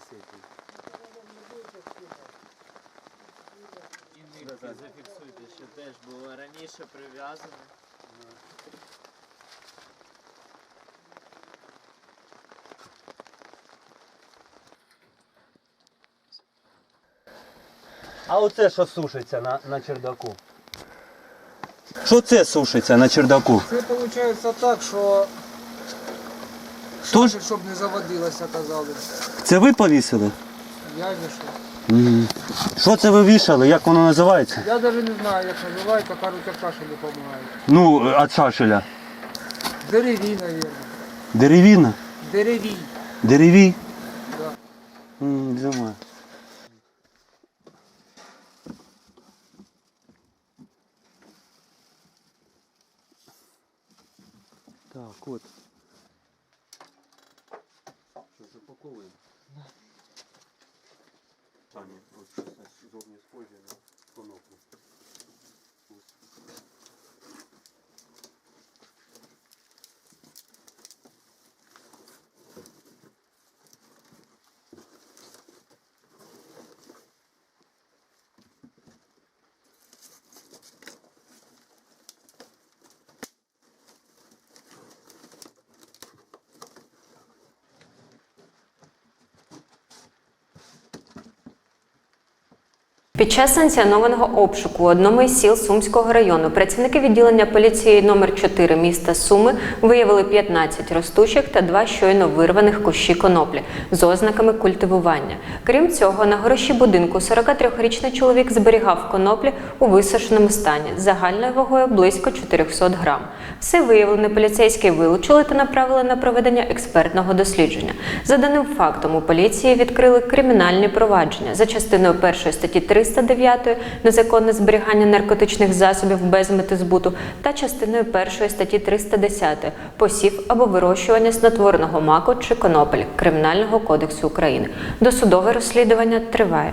цепи. І нитки зафіксуйте, що теж було раніше прив'язано. А оце що сушиться на, на чердаку? Що це сушиться на чердаку? Це виходить так, що Тож, щоб не заводилося, казали. це ви повісили? Я вішав. Що це ви вішали? Як воно називається? Я навіть не знаю, як називають, то кажуть, як кашель допомагають. Ну, від шашеля. Деревій, мабуть. Деревіна? Деревій. Деревій? Да. М, Думаю. Так, от. Запаковуємо? Таня, от зовні схоже на коноплю. Під час санкціонованого обшуку у одному із сіл Сумського району працівники відділення поліції номер 4 міста Суми виявили 15 ростучих та два щойно вирваних кущі коноплі з ознаками культивування. Крім цього, на гороші будинку 43-річний чоловік зберігав коноплі у висушеному стані загальною вагою близько 400 грам. Все виявлене поліцейські вилучили та направили на проведення експертного дослідження. За даним фактом у поліції відкрили кримінальні провадження за частиною першої статті 309 незаконне зберігання наркотичних засобів без мети збуту та частиною першої статті 310 посів або вирощування снотворного маку чи конопель Кримінального кодексу України. Досудове розслідування триває.